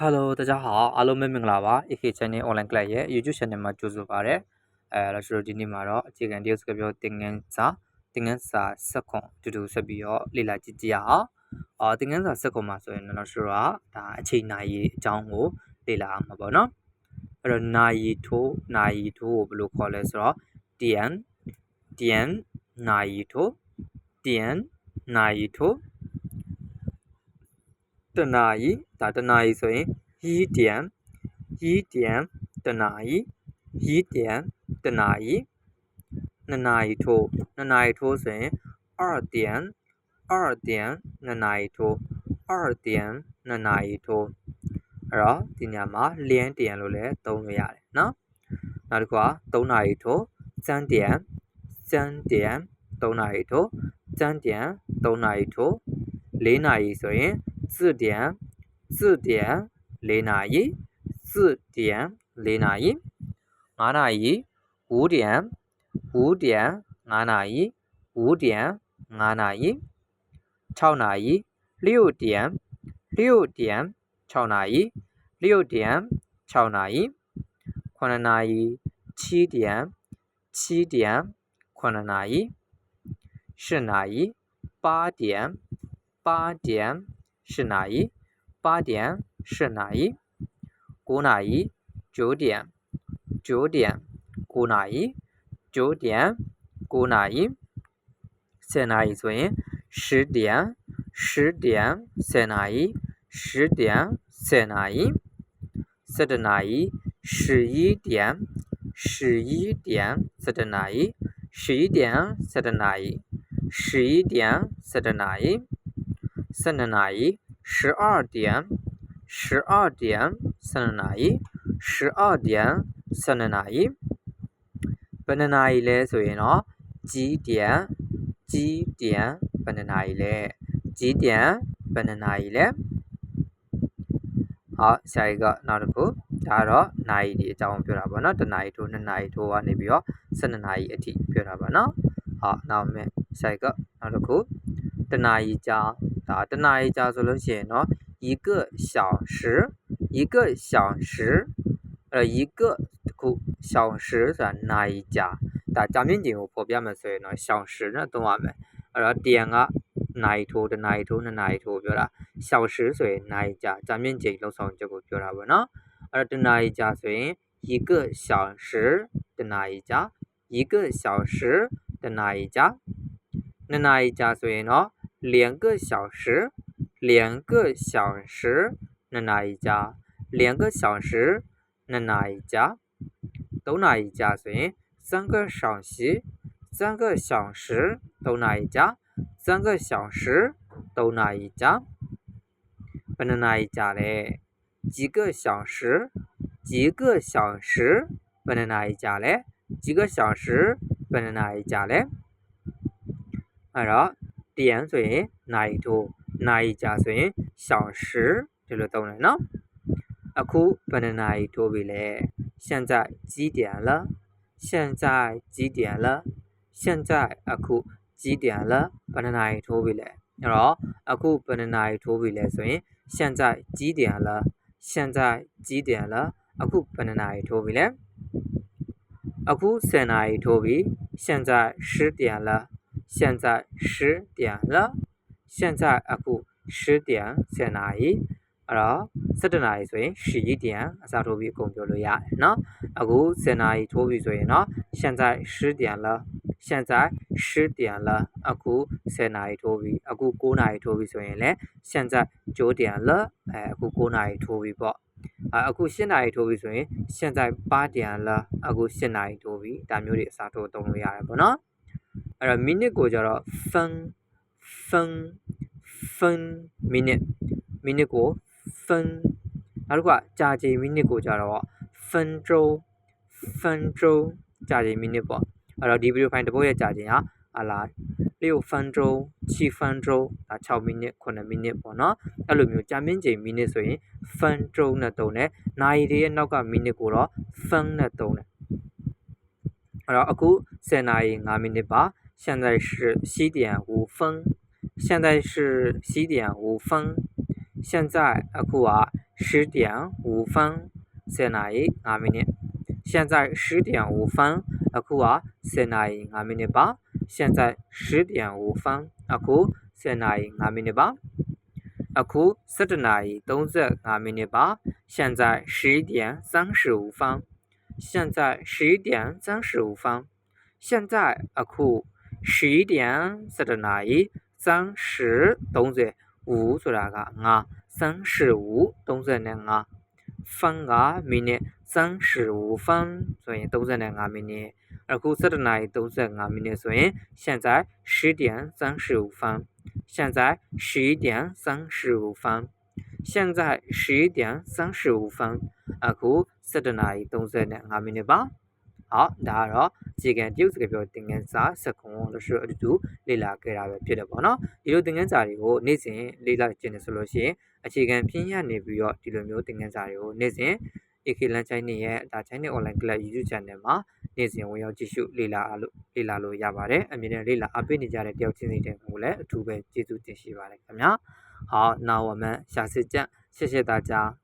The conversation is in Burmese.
Hello 大家好အားလုံးပဲမင်္ဂလာပါ AK Channel Online Class ရဲ့ YouTube Channel မှာကြိုဆိုပါရစေအဲအဲ့တော့ကျွန်တော်ဒီနေ့မှာတော့အခြေခံတရုတ်စကားပြောသင်ခန်းစာသင်ခန်းစာဆက်ခွန်အတူတူဆက်ပြီးတော့လေ့လာကြည့်ကြရအောင်အော်သင်ခန်းစာဆက်ခွန်မှာဆိုရင်တော့ကျွန်တော်ကဒါအချိန်နာရီအကြောင်းကိုလေ့လာအောင်မှာပေါ့နော်အဲ့တော့နာရီထိုးနာရီထိုးကိုဘယ်လိုခေါ်လဲဆိုတော့ TN TN နာရီထိုး TN နာရီထိုး တနာရီဒါတနာရီဆိုရင်ဟီတျံဟီတျံတနာရီဟီတျံတနာရီနှစ်နာရီထိုးနှစ်နာရီထိုးဆိုရင်အော်တျံအော်တျံနှစ်နာရီထိုးအော်တျံနှစ်နာရီထိုးအဲ့တော့ဒီညမှာလျန်တျံလို့လည်းသုံးလို့ရတယ်နော်နောက်တစ်ခုက3နာရီထိုးစမ်းတျံစမ်းတျံ3နာရီထိုးစမ်းတျံ3နာရီထိုး4နာရီဆိုရင် 字典，字典，雷哪一？字典，雷哪一？阿哪一？五点，五点，阿哪一？五点，阿哪一？超哪一？六点，六点，超哪一？六点，超哪一？困难哪一？七点，七点，困难哪一？是哪一？八点，八点。是哪一？八点是哪一？过哪一？九点，九点，过哪一？九点，过哪一？在哪一尊？十点，十点，在哪一？十点，在哪一？在的哪一？十一点，十一点，在哪一？十一点，在哪一？十一点，在哪一？12နာရီ12点12点12နာရီ12点12နာရီဘယ်နှနာရီလဲဆိုရင်တော့ကြီး点ကြီး点ဘယ်နှနာရီလဲကြီး点ဘယ်နှနာရီလဲ好下一个နောက်တစ်ခုဒါတော့နိုင်ဒီအကြောင်းပြောတာပေါ့နော်တနာရီထိုးနှစ်နာရီထိုးကနေပြီးတော့12နာရီအထိပြောတာပေါ့နော်好နောက်မဲ့下一个နောက်တစ်ခုတနာရီကြာ ဒါတနာရီကြာဆိုလို့ရှိရင်တော့一个小时一个小时အဲ့တော့一个တခု小时ဆိုတာနာရီကြာဒါကြာမြင့်ချိန်ကိုဖော်ပြမယ်ဆိုရင်တော့小时နဲ့သုံးရမယ်အဲ့တော့တန်ကနာရီထိုးတနာရီထိုးနှစ်နာရီထိုးပြောတာ小时ဆိုရင်နာရီကြာကြာမြင့်ချိန်လောက်ဆောင်ချက်ကိုပြောတာပေါ့နော်အဲ့တော့တနာရီကြာဆိုရင်一个小时တနာရီကြာ一个小时တနာရီကြာနှစ်နာရီကြာဆိုရင်တော့ 两个小时，两个小时，那哪一家？两个小时，那哪一家？都哪一家？谁？三个小时，三个小时，都哪一家？三个小时，都哪一家？不能哪一家嘞？几个小时，几个小时，不能哪一家嘞？几个小时，不能哪一家嘞？啊，然后。 တရန်ဆိုရင်နိုင်ထိုးနိုင်ကြာဆိုရင်小时ဒီလိုသုံးတယ်နော်အခုဘယ်နှနာရီထိုးပြီလဲ现在几点了现在几点了现在အခု几点了ဘယ်နှနာရီထိုးပြီလဲအဲ့တော့အခုဘယ်နှနာရီထိုးပြီလဲဆိုရင်现在几点了现在几点了အခုဘယ်နှနာရီထိုးပြီလဲအခု10နာရီထိုးပြီ现在10点了 现在十点了现在အခု10点10နာရီအဲ့တော့17နာရီဆိုရင်11点အစားထိုးပြီးအကုန်ပြောလို့ရတယ်เนาะအခု10နာရီထိုးပြီဆိုရင်เนาะ现在10点了现在10点了အခု10နာရီထိုးပြီအခု9နာရီထိုးပြီဆိုရင်လည်း现在9点了အဲအခု9နာရီထိုးပြီပေါ့အခု10နာရီထိုးပြီဆိုရင်现在8点了အခု10နာရီထိုးပြီဒါမျိုးတွေအစားထိုးသုံးလို့ရတယ်ပေါ့နော် အဲ့တော့ minute ကိုကြတော့ fun fun fun minute minute ကို fun နောက်တစ်ခုကကြာချိန် minute ကိုကြတော့ fun tro fun tro ကြာချိန် minute ပေါ့အဲ့တော့ဒီ video file တစ်ပုဒ်ရဲ့ကြာချိန်ဟာအလားလျို fun tro chi fun tro ဒါ6 minute 9 minute ပေါ့နော်အဲ့လိုမျိုးကြာမြင့်ချိန် minute ဆိုရင် fun tro နဲ့တုံးတယ်နိုင်ရီရဲ့နောက်က minute ကိုတော့ fun နဲ့တုံးတယ်အဲ့တော့အခု10နာရီ5မိနစ်ပါ 现在是七点五分，现在是七点五分，现在阿库瓦十点五分，在哪一阿米呢？现在十点五分，阿库瓦在哪一阿米尼吧？现在十点五分，阿库在哪一阿米尼吧？阿库塞点哪一东在阿米尼吧？现在十一点三十五分，现在十一点三十五分，现在阿库。ခု11点17နာရီ30 35ဆိုတာက9 35 35分ကမိနစ်35分ဆိုရင်35မိနစ်အခု17နာရီ35မိနစ်ဆိုရင်现在10点35分现在11点35分现在11点35分အခု17နာရီ35မိနစ်ပါ ဟောဒါကတော့အခြေခံတရုတ်စကားပြောသင်ခန်းစာစက်ကွန်လို့ဆိုအတူတူလေ့လာခဲ့တာပဲဖြစ်တယ်ပေါ့နော်ဒီလိုသင်ခန်းစာတွေကိုနေ့စဉ်လေ့လာကျင့်နေဆိုလို့ရှိရင်အခြေခံပြင်းရနေပြီးတော့ဒီလိုမျိုးသင်ခန်းစာတွေကိုနေ့စဉ် AK Lan China ရဲ့ဒါ China Online Class YouTube Channel မှာနေ့စဉ်ဝင်ရောက်ကြည့်ရှုလေ့လာလို့လေ့လာလို့ရပါတယ်အမြင်နဲ့လေ့လာအပေးနေကြတဲ့တယောက်ချင်းစီတွေကိုလည်းအထူးပဲကျေးဇူးတင်ရှိပါတယ်ခင်ဗျာ好那我们下次见谢谢大家